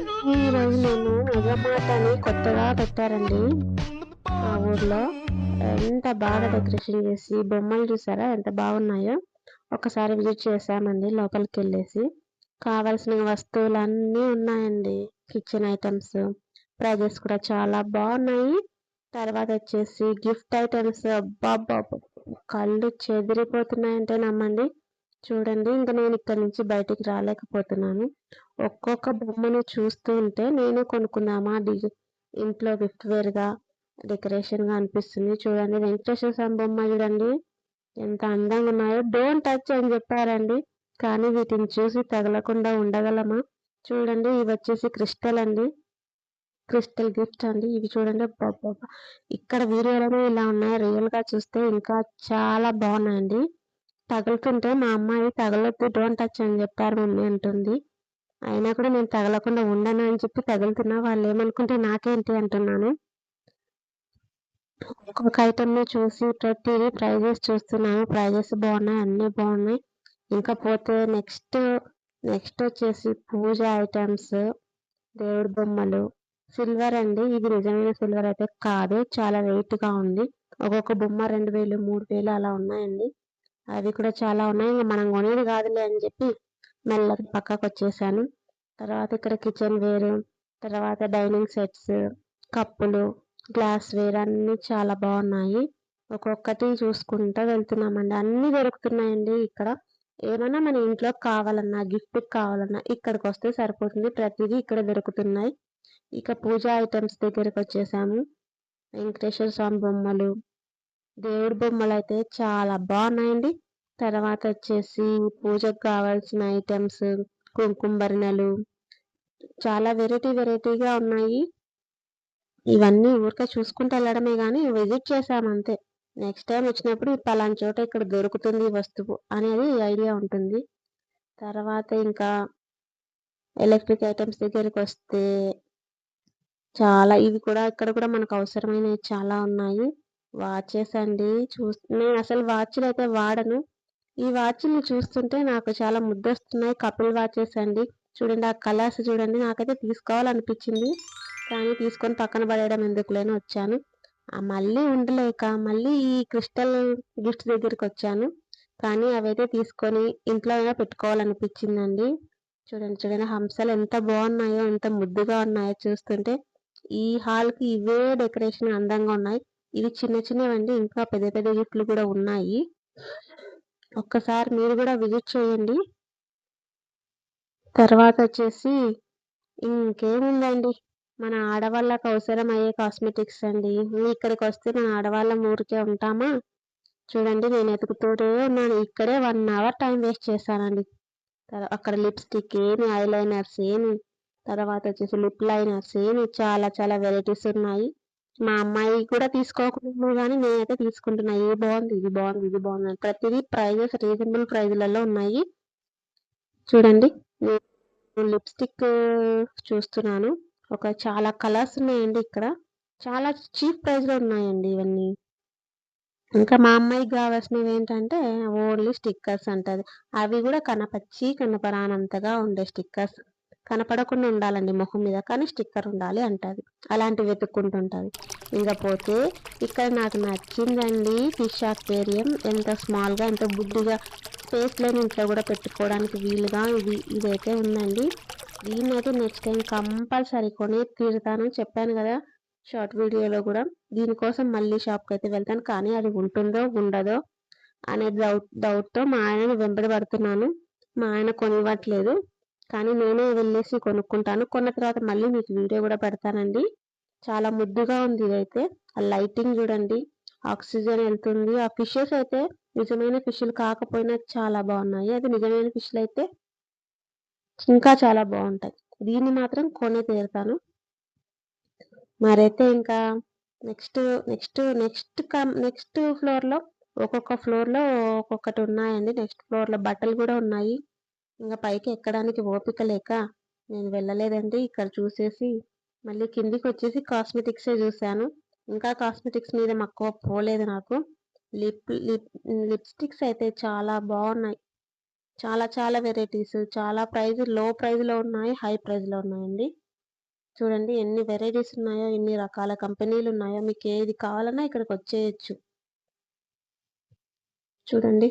ఈరోజు నేను మెగామార్ట్ అని కొత్తగా పెట్టారండి. మా ఊర్లో ఎంత బాగా డెకరేషన్ చేసి బొమ్మలు చూసారా? ఎంత బాగున్నాయో? ఒకసారి విజిట్ చేశామండి లోపలికి వెళ్ళేసి. కావాల్సిన వస్తువులు అన్నీ ఉన్నాయండి. కిచెన్ ఐటమ్స్ ప్రైజెస్ కూడా చాలా బాగున్నాయి. తర్వాత వచ్చేసి గిఫ్ట్ ఐటమ్స్. అబ్బా కళ్ళు చెదిరిపోతున్నాయంటే నమ్మండి. చూడండి ఇంకా నేను ఇక్కడ నుంచి బయటికి రాలేకపోతున్నాను. ఒక్కొక్క బొమ్మను చూస్తూ ఉంటే నేను కొనుక్కుందామా? డి- ఇంట్లో గిఫ్ట్ వేర్గా డెకరేషన్గా అనిపిస్తుంది. చూడండి వెంకటేశ్వర స్వామి బొమ్మ చూడండి ఎంత అందంగా ఉన్నాయో. డోంట్ టచ్ అని చెప్పారండి కానీ వీటిని చూసి తగలకుండా ఉండగలమా? చూడండి ఇవి వచ్చేసి క్రిస్టల్ అండి. క్రిస్టల్ గిఫ్ట్ అండి. ఇవి చూడండి ఇక్కడ వీడియోలోనే ఇలా ఉన్నాయి. రియల్గా చూస్తే ఇంకా చాలా బాగున్నాయండి. తగులుతుంటే మా అమ్మాయి తగలొద్దు డోంట్ టచ్ అని చెప్పారు మమ్మీ అంటుంది. అయినా కూడా నేను తగలకుండా ఉండను అని చెప్పి తగులుతున్నా వాళ్ళు ఏమనుకుంటే నాకేంటి అంటున్నాను. ఒక్కొక్క ఐటమ్ని చూసి ప్రతిదీ ప్రైజెస్ చూస్తున్నాను. ప్రైజెస్ బాగున్నాయి అన్నీ బాగున్నాయి. ఇంకా పోతే నెక్స్ట్ నెక్స్ట్ వచ్చేసి పూజ ఐటమ్స్ దేవుడి బొమ్మలు. సిల్వర్ అండి ఇది నిజమైన సిల్వర్ అయితే కాదు చాలా వెయిట్గా ఉంది. ఒక్కొక్క బొమ్మ రెండు వేలు మూడు వేలు అలా ఉన్నాయండి. అవి కూడా చాలా ఉన్నాయి. ఇంకా మనం కొనేది కాదులే అని చెప్పి మెల్లగా పక్కకు వచ్చేసాను. తర్వాత ఇక్కడ కిచెన్ వేర్ తర్వాత డైనింగ్ సెట్స్ కప్పులు గ్లాస్ వేర్ అన్నీ చాలా బాగున్నాయి. ఒక్కొక్కటి చూసుకుంటూ వెళ్తున్నామండి. అన్ని దొరుకుతున్నాయండి ఇక్కడ. ఏమైనా మన ఇంట్లో కావాలన్నా గిఫ్ట్ కావాలన్నా ఇక్కడికి వస్తే సరిపోతుంది. ప్రతిదీ ఇక్కడ దొరుకుతున్నాయి. ఇక పూజా ఐటమ్స్ దగ్గరికి వచ్చేసాము. వెంకటేశ్వర స్వామి బొమ్మలు దేవుడి బొమ్మలు అయితే చాలా బాగున్నాయండి. తర్వాత వచ్చేసి పూజకు కావాల్సిన ఐటమ్స్ కుంకుమ చాలా వెరైటీ వెరైటీగా ఉన్నాయి. ఇవన్నీ ఊరికే చూసుకుంటూ వెళ్ళడమే కానీ విజిట్ చేసామంతే నెక్స్ట్ టైం వచ్చినప్పుడు ఈ పలానా చోట ఇక్కడ దొరుకుతుంది వస్తువు అనేది ఐడియా ఉంటుంది. తర్వాత ఇంకా ఎలక్ట్రిక్ ఐటమ్స్ దగ్గరికి వస్తే చాలా ఇవి కూడా ఇక్కడ కూడా మనకు అవసరమైనవి చాలా ఉన్నాయి. వాచెస్ అండి. చూస్ నేను అసలు వాచ్లు అయితే వాడను. ఈ వాచ్లు చూస్తుంటే నాకు చాలా ముద్దొస్తున్నాయి. కపిల్ వాచెస్ అండి. చూడండి ఆ కలర్స్ చూడండి. నాకైతే తీసుకోవాలనిపించింది. కానీ తీసుకొని పక్కన పడేయడం ఎందుకులేని వచ్చాను. మళ్ళీ ఉండలేక మళ్ళీ ఈ క్రిస్టల్ గిఫ్ట్ దగ్గరికి వచ్చాను. కానీ అవైతే తీసుకొని ఇంట్లో అయినా పెట్టుకోవాలనిపించిందండి. చూడండి చూడండి హంసలు ఎంత బాగున్నాయో ఎంత ముద్దుగా ఉన్నాయో చూస్తుంటే ఈ హాల్కి ఇవే డెకరేషన్ అందంగా ఉన్నాయి. ఇవి చిన్న చిన్నవండి ఇంకా పెద్ద పెద్ద గిఫ్ట్లు కూడా ఉన్నాయి. ఒక్కసారి మీరు కూడా విజిట్ చేయండి. తర్వాత వచ్చేసి ఇంకేముందండి? మన ఆడవాళ్ళకు అవసరమయ్యే కాస్మెటిక్స్ అండి. ఇక్కడికి వస్తే మన ఆడవాళ్ళం ఊరికే ఉంటామా? చూడండి నేను ఎతుకుతూనే ఉన్నాను. ఇక్కడే వన్ అవర్ టైం వేస్ట్ చేశానండి. అక్కడ లిప్స్టిక్ ఏమి ఐలైనర్స్ ఏమి తర్వాత వచ్చేసి లిప్ లైనర్స్ ఏమి చాలా చాలా వెరైటీస్ ఉన్నాయి. మా అమ్మాయి కూడా తీసుకోకుండా కానీ నేనైతే తీసుకుంటున్నా. ఏ బాగుంది ఇది బాగుంది ఇది బాగుంది. ప్రతిదీ ప్రైజెస్ రీజనబుల్ ప్రైజ్లలో ఉన్నాయి. చూడండి నేను లిప్స్టిక్ చూస్తున్నాను. ఒక చాలా కలర్స్ ఉన్నాయండి ఇక్కడ. చాలా చీప్ ప్రైస్లో ఉన్నాయండి ఇవన్నీ. ఇంకా మా అమ్మాయికి కావాల్సినవి ఏంటంటే ఓన్లీ స్టిక్కర్స్ అంటది. అవి కూడా కనపచ్చి కనపరానంతగా ఉండే స్టిక్కర్స్. కనపడకుండా ఉండాలండి మొహం మీద కానీ స్టిక్కర్ ఉండాలి అంటది. అలాంటివి వెతుక్కుంటుంటది. ఇంకా పోతే ఇక్కడ నాకు నచ్చిందండి ఫిష్ అక్వేరియం ఎంత స్మాల్గా ఎంత బుద్ధిగా స్పేస్ లేని ఇంట్లో కూడా పెట్టుకోవడానికి వీలుగా ఇది ఇదైతే ఉందండి. దీన్ని అయితే నెక్స్ట్ టైం కంపల్సరీ కొని తీరుతాను చెప్పాను కదా షార్ట్ వీడియోలో కూడా. దీనికోసం మళ్ళీ షాప్కి అయితే వెళ్తాను కానీ అది ఉంటుందో ఉండదో అనే డౌట్ డౌట్తో మా ఆయనను వెంబడి పడుతున్నాను. మా ఆయన కొనివ్వట్లేదు. కానీ నేనే వెళ్ళేసి కొనుక్కుంటాను. కొన్న తర్వాత మళ్ళీ మీకు వీడియో కూడా పెడతానండి. చాలా ముద్దుగా ఉంది ఇదైతే. ఆ లైటింగ్ చూడండి. ఆక్సిజన్ వెళ్తుంది. ఆ ఫిషెస్ అయితే నిజమైన ఫిష్లు కాకపోయినా చాలా బాగున్నాయి. అది నిజమైన ఫిష్లు అయితే ఇంకా చాలా బాగుంటాయి. దీన్ని మాత్రం కొనే తీరుతాను. మరైతే ఇంకా నెక్స్ట్ నెక్స్ట్ నెక్స్ట్ నెక్స్ట్ ఫ్లోర్లో ఒక్కొక్క ఫ్లోర్లో ఒక్కొక్కటి ఉన్నాయండి. నెక్స్ట్ ఫ్లోర్లో బట్టలు కూడా ఉన్నాయి. ఇంకా పైకి ఎక్కడానికి ఓపిక లేక నేను వెళ్ళలేదండి. ఇక్కడ చూసేసి మళ్ళీ కిందికి వచ్చేసి కాస్మెటిక్సే చూశాను. ఇంకా కాస్మెటిక్స్ మీద మక్కువ పోలేదు నాకు. లిప్ లిప్ లిప్స్టిక్స్ అయితే చాలా బాగున్నాయి. చాలా చాలా వెరైటీస్ చాలా ప్రైజ్లో ప్రైజ్లో ఉన్నాయి హై ప్రైజ్లో ఉన్నాయండి. చూడండి ఎన్ని వెరైటీస్ ఉన్నాయో ఎన్ని రకాల కంపెనీలు ఉన్నాయో మీకు ఏది కావాలన్నా ఇక్కడికి వచ్చేయచ్చు. చూడండి.